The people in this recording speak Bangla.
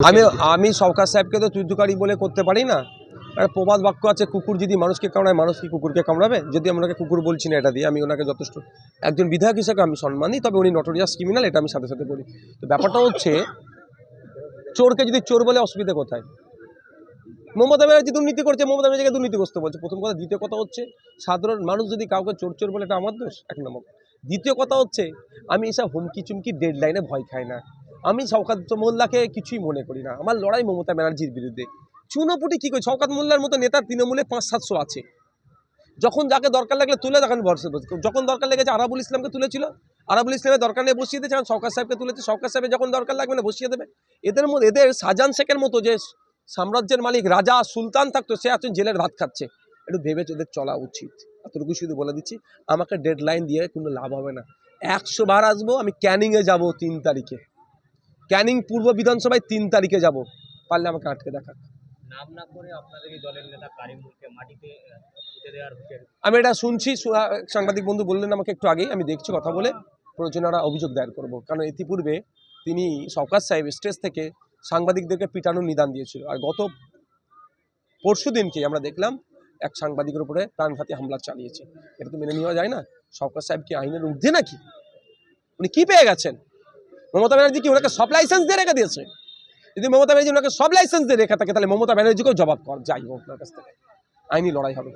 আমি আমি সরকার সাহেবকে তো তুই বলে করতে পারি না। একটা প্রবাদ বাক্য আছে কুকুর যদি মানুষকে কামড়ায় মানুষ কি কুকুরকে কামড়াবে? যদি আমি ওনাকে কুকুর বলছি না এটা দিয়ে আমি ওনাকে যথেষ্ট একজন বিধায়ক হিসেবে আমি সম্মান তবে উনি নটোরিয়াস ক্রিমিনাল এটা আমি সাথে সাথে বলি। তো ব্যাপারটা হচ্ছে চোরকে যদি চোর বলে অসুবিধা কোথায়? মমতা ব্যানার্জি দুর্নীতি করছে মমতা ব্যানার্জিকে দুর্নীতিগ্রস্ত বলছে। প্রথম কথা দ্বিতীয় কথা হচ্ছে সাধারণ মানুষ যদি কাউকে চোর চোর বলে এটা আমার দোষ? এক নম্বর। দ্বিতীয় কথা হচ্ছে আমি এসব হুমকি চুমকি ডেড লাইনে ভয় খাই না। আমি শওকাত মোল্লাকে কিছুই মনে করি না। আমার লড়াই মমতা ব্যানার্জির বিরুদ্ধে। চুনোপুটি কী করে? শওকাত মোল্লার মতো নেতা তৃণমূলে পাঁচ সাতশো আছে। যখন যাকে দরকার লাগলে তুলে তখন ভরসা যখন দরকার লেগেছে আরাবুল ইসলামকে তুলেছিল। আরাবুল ইসলামের দরকার নেই, বসিয়ে দিয়েছে। সরকার সাহেবকে তুলেছে। সরকার সাহেবের যখন দরকার লাগবে না, বসিয়ে দেবে। এদের মধ্যে, এদের শাহজাহান শেখের মতো যে সাম্রাজ্যের মালিক, রাজা সুলতান থাকতো, সে এখন জেলের ভাত খাচ্ছে। একটু ভেবে ওদের চলা উচিত। এতটুকু শুধু বলে দিচ্ছি, আমাকে ডেড লাইন দিয়ে কোনো লাভ হবে না। একশো বার আসব, আমি ক্যানিংয়ে যাব তিন তারিখে। ক্যানিং পূর্ব বিধানসভায় তিন তারিখে যাব। পারলে আমাকে আটকে দেখা নাম না করে দলের নেতা মাটিতে আহ, পুঁতে দেওয়ার হুঁশিয়ারি আমি এটা শুনছি সাংবাদিক বন্ধু বললেন আমাকে একটু আগেই আমি দেখছি কথা বলে। প্রয়োজনে ওরা অভিযোগ দায়ের করব। কারণ ইতিপূর্বে তিনি সরকার সাহেব স্টেজ থেকে সাংবাদিকদেরকে পিটানোর নিদান দিয়েছিল। আর গত পরশু দিনকে আমরা দেখলাম এক সাংবাদিকের উপরে প্রাণঘাতী হামলা চালিয়েছে। এটা তো মেনে নেওয়া যায় না। সরকার সাহেব কি আইনের ঊর্ধ্বে নাকি? উনি কি পেয়ে গেছেন? মমতা ব্যানার্জি কি ওনাকে সব লাইসেন্স দিয়ে রেখে দিয়েছে। যদি মমতা ব্যানার্জি ওনাকে সব লাইসেন্স দিয়ে রেখে থাকে, তাহলে মমতা ব্যানার্জিকেও জবাব কর, যাই হোক ওনার কাছ থেকে। আইনি লড়াই হবে।